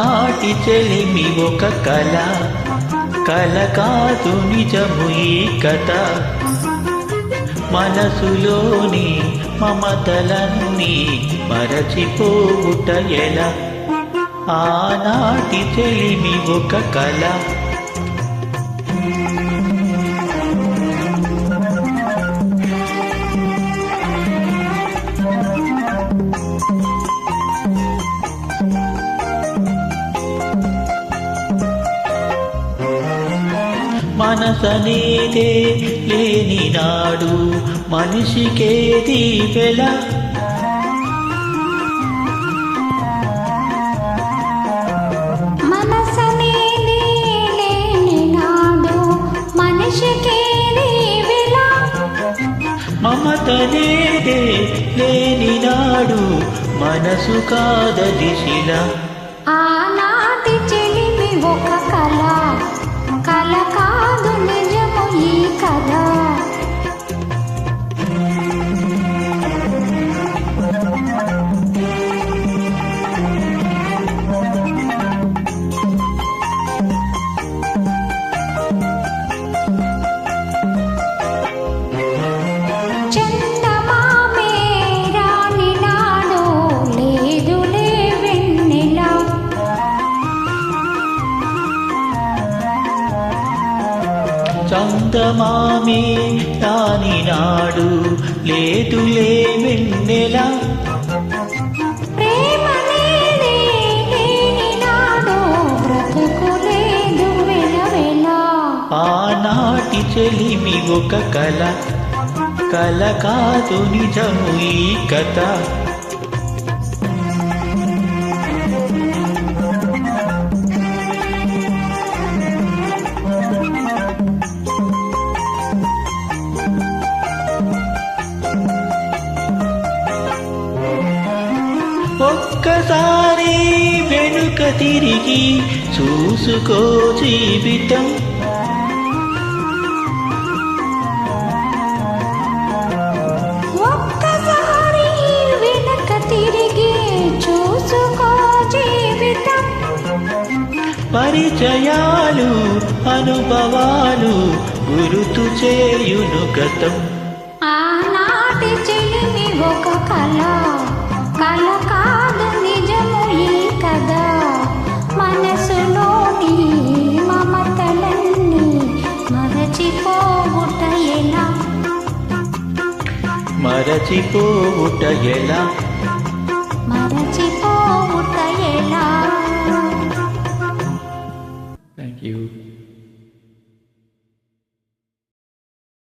ఆనాటి చెలిమి ఒక కళ కల కాదు నిజము ఈ కథ. మనసులోని మమతలన్నీ మరచిపోవుట ఎలా? ఆనాటి చెలిమి ఒక కళ మనసనేదే లేని నాడు మనిషికేది వెల మమతనేదే లేని నాడు మనసు కాదది శిల. ఆనాటి చెలిమి ఒక చందమామే రాని నాడు లేదులే వెన్నెల. ఆనాటి చెలిమి ఒక కళ కల కాదు నిజము ఈ కథ. తిరిగి చూసుకో జీవితం. పరిచయాలు అనుభవాలు గురుతు చేయును గతం. ఆనాటి చెలిమి ఒక కళ కళ మరచిపోవుట ఎలా? మరచిపోవుట ఎలా?